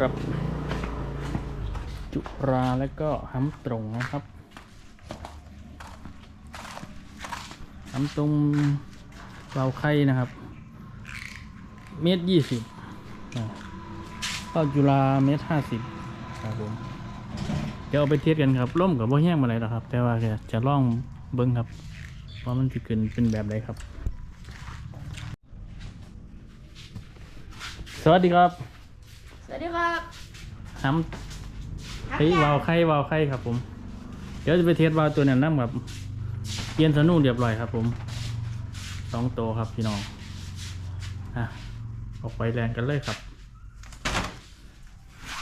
ครับ จุราแล้วก็ห้ำตรงนะครับห้ำตรงเบาไข่นะครับ เมตรยี่สิบเข้าจุฬาเมตรห้าสิบครับผมเดี๋ยวเอาไปเทียบกันครับร่มกับว่าแห้งมาเลยนะครับ แต่ว่าจะจะล่องเบิ้งครับว่ามันจะเกินเป็นแบบไหนครับ สวัสดีครับ สวัสดีครับห้ำเฮ้ยวาวไข่วาวไข่ครับผม เดี๋ยวจะไปเทสวาวตัวนั้นน้ำครับเปลี่ยนสนุกเรียบร้อยครับ ผมสองตัวครับพี่น้องอะออกไปแรงกันเลยครับ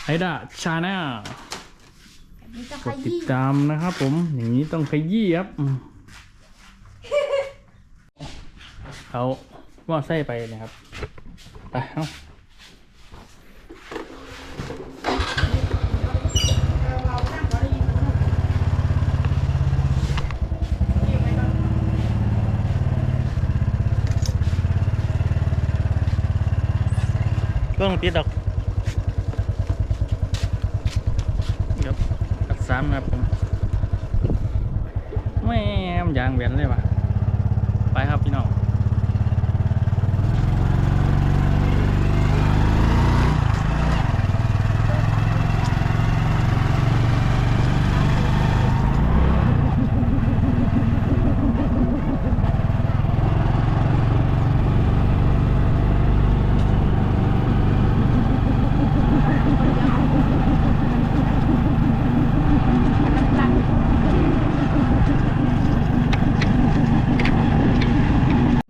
ไอดาชาแนลมีตะกไคร้ดติดยี่ตามนะครับผม อย่างนี้ต้องขยี้ครับอืมเขาว่าไส้ไปนะครับ ไปเอา ก็ ต้องติดดอกครับอัดสามครับผมไม่ยางแหวนเลยว่ะ ไปครับพี่น้อง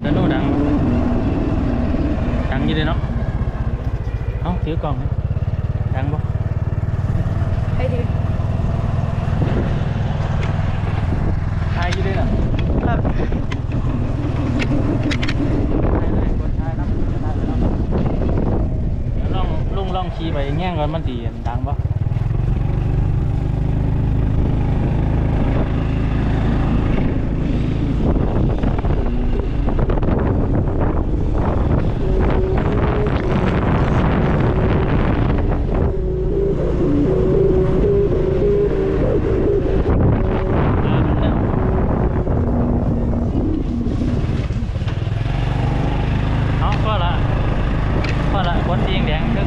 แล้วโน่ดัง ดังอยี่เลยเนาะ เอ้าถือกล่องนะดังปะ ไอ้ดิ ทายอยี่เลยน่ะ ครับ ทายเลยกดทายครับทายเลยเนาะเดี๋ยวลองลุงลอง ขี่ไปแง่งก่อนมันดีดังปะเอาก็ละก็ละคนยิงแดงนึ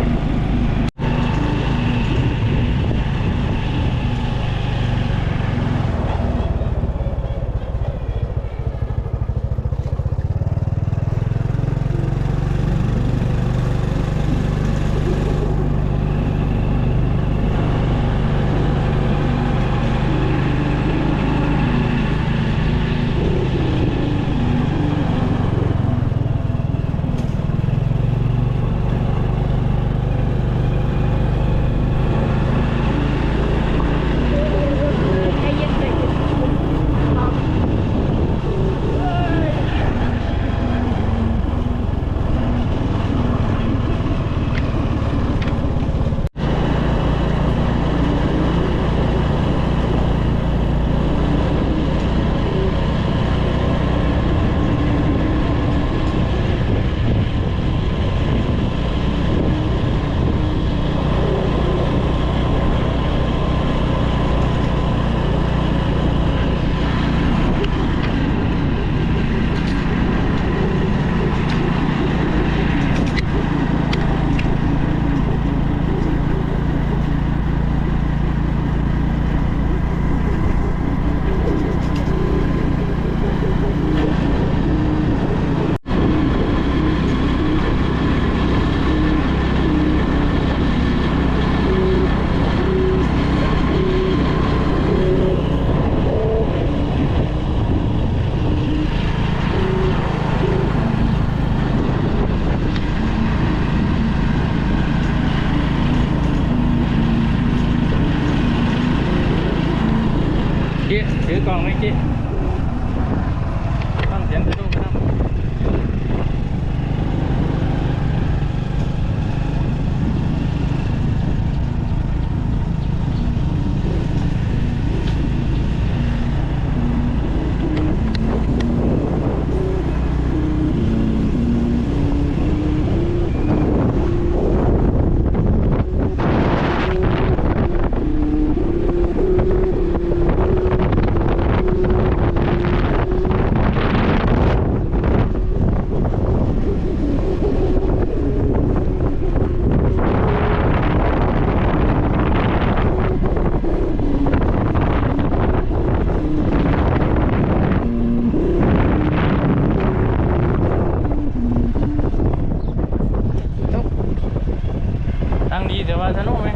สนุกไหม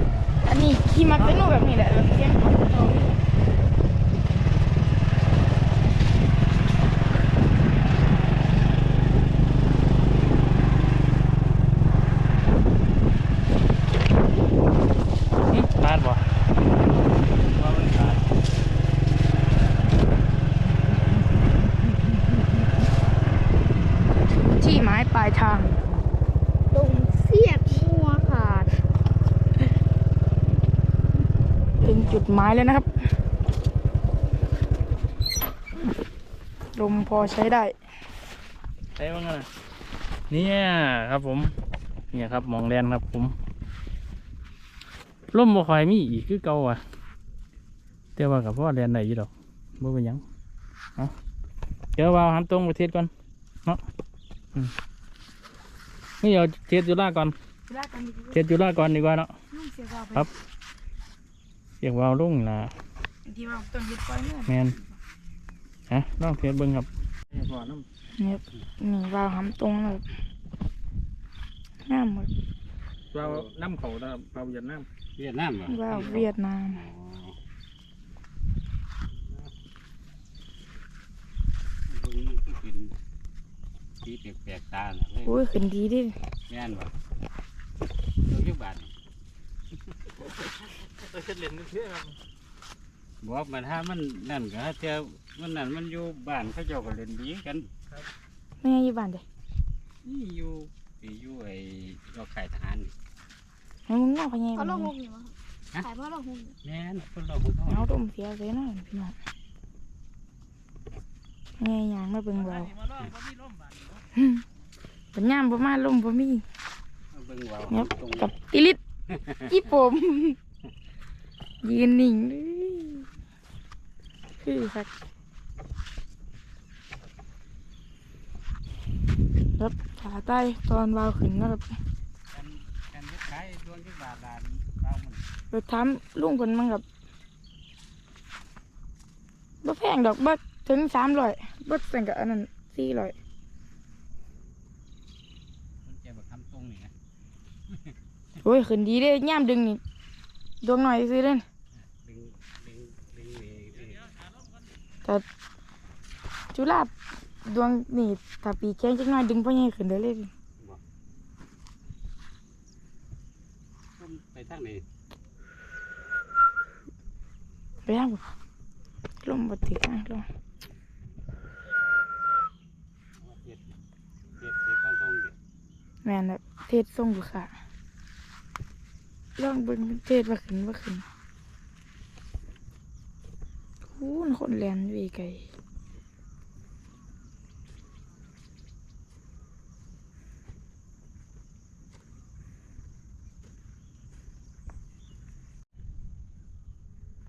อันนี้ขี่มักจะนู่แบบนี้แหละแบบเสียงของเขา หึพลาดบ่ว่ามันพลาด ที่หมายปลายทาง ตรงเสียดหัวขาด ถึง จุดหมายแล้วนะครับ ลมพอใช้ได้ ใช่บ้างนะเนี่ยครับผม เนี่ยครับหมองแดนครับผมร่มบ่ค่อยมีอีกคือเก่าอะแต่ว่ากับพ่อแดนไหนอยู่ดอกบ่เป็นหยังเอาเดี๋ยวว่าหันตรงประเทศก่อนเนาะอืมนี่เอาเทศจุฬาก่อนลากกันดีเทศจุฬาก่อนดีกว่าเนาะนุ่งเสียกว่าไปครับ เสียงวาวลุ่งนะที่ว่าต้นยึดไฟเนี่ยแมนฮะน้องเทศเบิ้งครับเนี่ยนี่ว่าหำตรงเลยงามหมดวาวน้ำเขาตาเปล่าเย็นน้เวียดนามเหรอว่าวเวียดนามอ๋อตรงนี้ก็เป็นสีแปลกๆตาน่ะเลยโอ้ยขึ้นดีดิแม่นบ่ตัวยุบาท นี่ำเทศเล่นเชื่อครับบอกมันถ้ามันนั่นก็ฮะเจ้ามันนั่นมันอยู่บ้านเขาเจ้าก็เล่นดีกันไม่ไงอยู่บ้านเด้นี่อยู่ที่อยู่ไอ้เราขายทหารนี่ให้มึงว่าพะไงเขาลบ้างงหุงอยู่มั้งขายเพราะลงหุงอยู่แม่นคนเราของเขาเอาต้มเสียเลยนะพี่น้องไงยางมาเบิ่งเราปัญญามบ่มาลมบ่มีเอาเบิ่งว่าเนี่ยตรงกับติลิตอีผม ยืนนิ่งเลยคือสักรับขาใต้ตอนวาวขึ้นนะครับกันกันเฮ็ดขายดวงยุบาทลานเรามันไปถามลุงคนมั้งครับบ่แพงดอกบ่ถึงสามร้อยบ่แต่งกับอันนั้นสี่ร้อยมันจะมาทำตรงนี่นะโอ้ยขึ้นดีเด้ย่ามดึงนี่ดวงหน่อยซื้อเล่น ดึงดึงดึงเองเอง แต่จุฬาดวงนี่ถ้าปีแข้งจักหน่อยดึงพ่อใหญ่ขึ้นได้เลยมันไปทางไหนไปทางบ่ลมบ่ติดอะลมเฮ็ดเฮ็ดเฮ็ดข้างตรงนี่แม่นแบบเทศส่งอยู่ค่ะลองเบิ่งเทศว่าขึ้นว่าขึ้น คูนคนแลนอยู่ไก่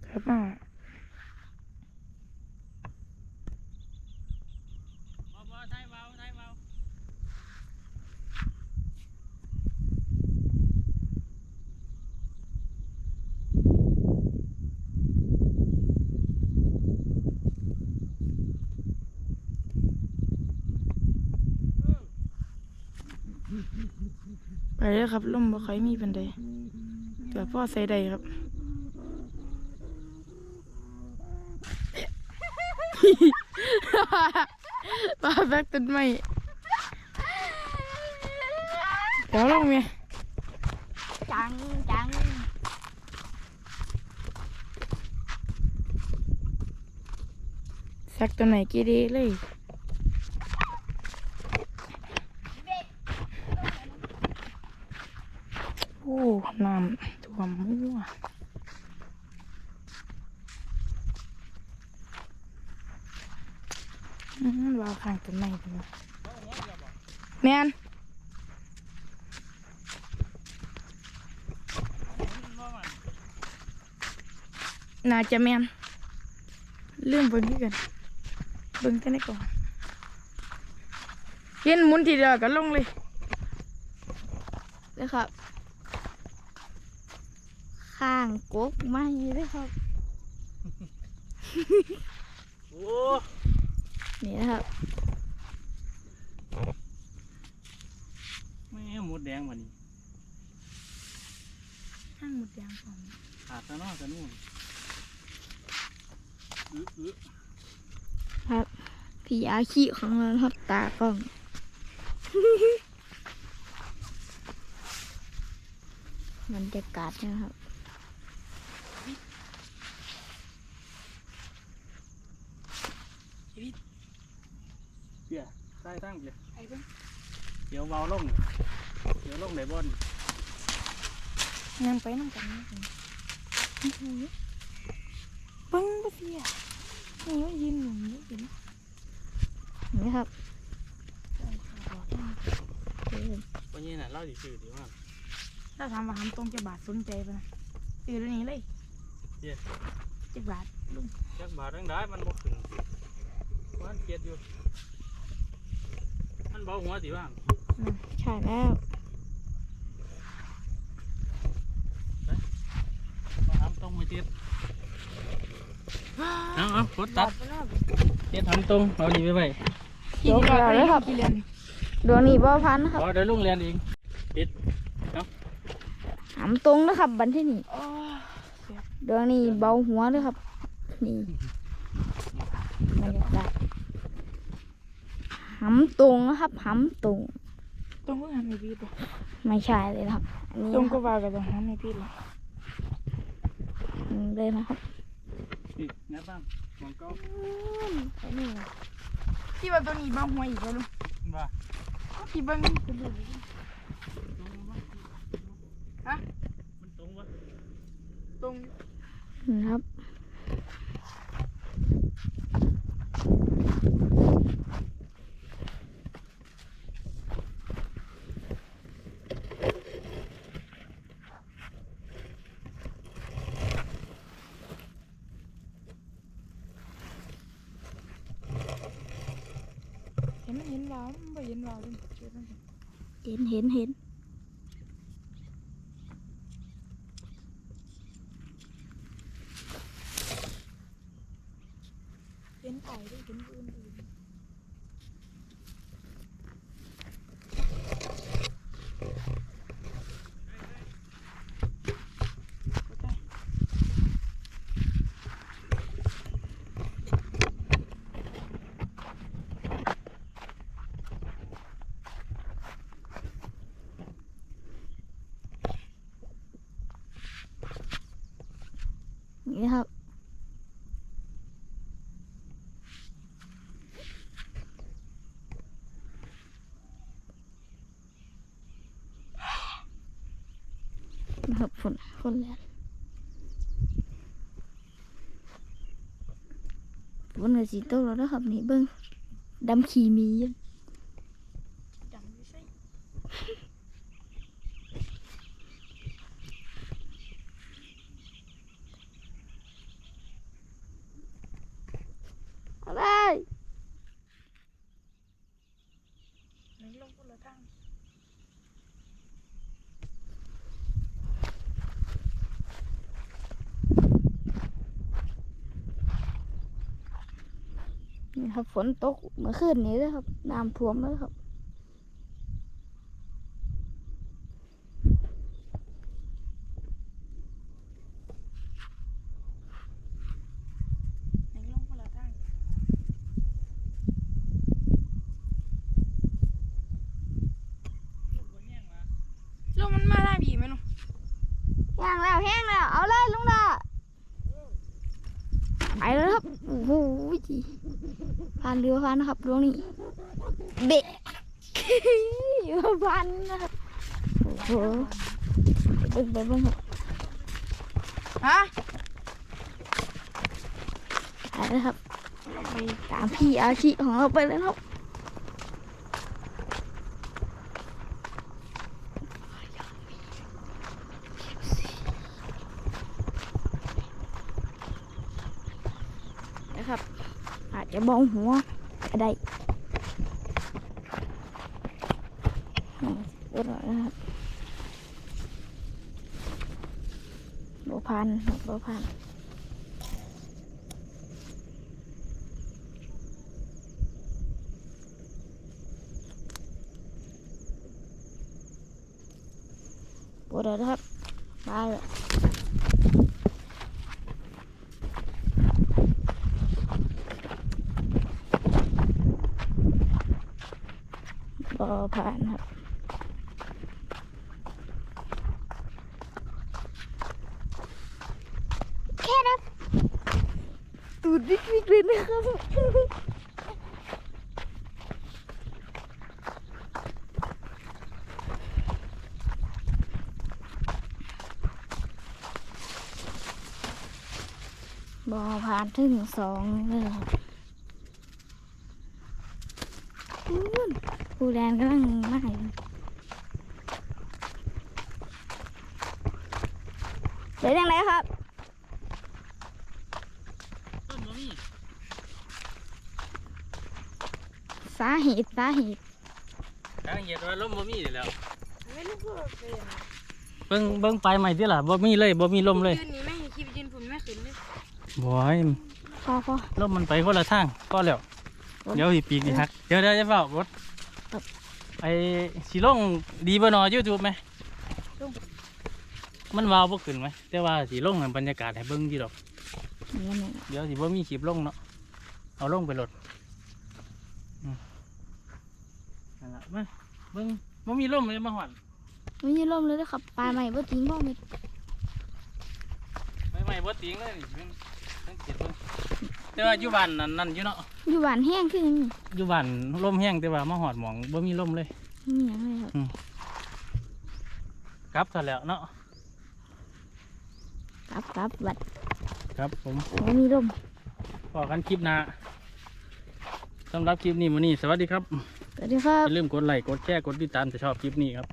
ครับมา ไทยวาวไทยวาว ไปแล้วครับลมบ่ค่อยมีปันใดแต่พ่อใส่ใดครับปลาแบกต้นไม้เดี๋ยวลงเมียจังจังสักตัวไหนกี่ดีเลยโอ้ น้ำท่วมมั่วอืมวาข้างต้นไม้ไปวะแมนน่าจะแมนเรื่องเบิ่งที่กันเบิ่งแต่ในก่องเห็นมุนทีเดียวก็ลงเลยเลยครับ ข้างกกไม้เลยครับ โอ้นี่นะครับแม่หมดแดงวันนี้หมดแดงสองขาดซะเนาะกันนู่นอื้ออื้อครับพี่อาชีของเราครับตากล้องบรรยากาศนะครับ เปีย ใต้ตั้งเปียไอ้เพิ่งเดี๋ยวเบาลงเดี๋ยวลงไหนบนยังไปน้ำกันนี่กันเบิ้งบ่เสียนี่ว่ายืนอยู่นี่เห็นนี่ครับวันนี้น่ะเล่าดีชื่อดีมากถ้าถามว่าทำตรงจะบาทสนใจปะนะตื่นแล้วนี้เลยเย้จะบาทลุงจักบาทดังได้มันบ่ขึ้นมันเกียดอยู่มัน เบาหัวสิว่างใช่แล้วมาทำตรงมาเทียดเอาเอากดตับาดทไปแล้วเทียดทำตรงเอาดีไปไปกี่เดือนแล้วครับกี่เดือนดวงนี้บ่พันนะครับเอาเดี๋ยวลุงเรียนเองหามตรงนะครับ บันที่นี่โอ้ดวงนี้เบาหัวเลยครับ นี่บรรยากาศ หามตรงนะครับหามตรงตรงก็ทำไม่พีดเลยไม่ใช่เลยนะครับอันนี้ตรงนะคก็รับว่ากันตรงทำไม่พีดเลยอืมเลยนะครับนี่นะบ้างมองเก้าไอ้นี่ไงที่ว่าตัวนี้บ้างหัวอีกแล้วลุงว่าที่เบ้างเป็นดูฮะมันตรงวะตรงนะครับ เห็นมันเห็นวาวมันไม่เห็นวาวเลยเชื่อมันเห็นเห็นเห็น เห็นต่อยด้วยเห็นอื่นอื่น นี่ครับ นะครับฝนฝนแล้วฝนกับสีโตแล้วนะครับนี่เบิ้งดำขีมีอยู่จำไม่ใช่ อะไร ไหนลงคนละทาง นี่ครับฝนตกเมื่อคืนนี้เลยครับน้ำท่วมเลยครับ ไหนลงคนละทางลมมันมาล่าบีไหมลุง แห้งแล้วแห้งแล้ว เอาเลยลุงดาไปแล้ว หูจีผ่านเรือผ่านนะครับดวงนี้เบะอยู่พันนะครับโอ้โหไปเบิ่งไปเบิ่งครับฮะไปแล้วครับไปตามพี่อาชีของเราไปเลยครับ อา จะบองหัวก็ได้อืมเรียบร้อยแล้วครับโบพันโบพันปวดแล้วนครับได้เลยบอ ผ่านครับแค่นั้นตูดวิกวิกเลยนะครับบอผ่านถึงสองเลยครับ อู้นผู้แดนกำลังมาอยู่เดี๋ยวยังไงครับต้นบ่มีสาเหตุสาเหตุทางเหตุว่าลมบ่มีนี่แหล้วไม่รู้เพื่อเป็นเบิ่งเบิ่งไปใหม่ที่ล่ะบ่มีเลยบ่มีลมเลยยืนนี่ไม่เห็นคลิปยืนผมไม่ขึ้นเลยบ่ให้พอพอลมมันไปคนละทางก็แล้วเดี๋ยวสิปีกนี่ฮักเดี๋ยวเดี๋ยวจะเฝ้าบดครับ ไอ้สิลงดีบ่หนอ YouTube ไหม มันวาวบ่ขึ้นไหม แต่ว่าสิลงให้บรรยากาศให้เบิ่งอยู่ดอกนี่นี่เดี๋ยวสิบ่มีคลิปลงเนาะ เอาลงไปโหลดอืมนั่นล่ะมาเบิ่งบ่มีลมเลยมาหอนไม่ยืนลมเลยนะครับปลาใหม่บ่ทิ้งบ่เม็ดไม่ไม่บ่ติงเลยนี่เบิ่งสังเกตเบิ่ง แต่ว่าอยู่บ้านนั่นนั่นอยู่เนาะอยู่บ้านแห้งขึ้นนี่อยู่บ้านลมแห้งแต่ว่ามาหอดหมองบ่มีลมเลยมีอย่างไรครับกลับซะแล้วเนาะกลับกลับบัดครับผมบ่มีลมพอกันคลิปหน้าสำหรับคลิปนี้มื้อนี้สวัสดีครับสวัสดีครับ อย่าลืมกดไลค์กดแชร์กดติดตามถ้าชอบคลิปนี้ครับ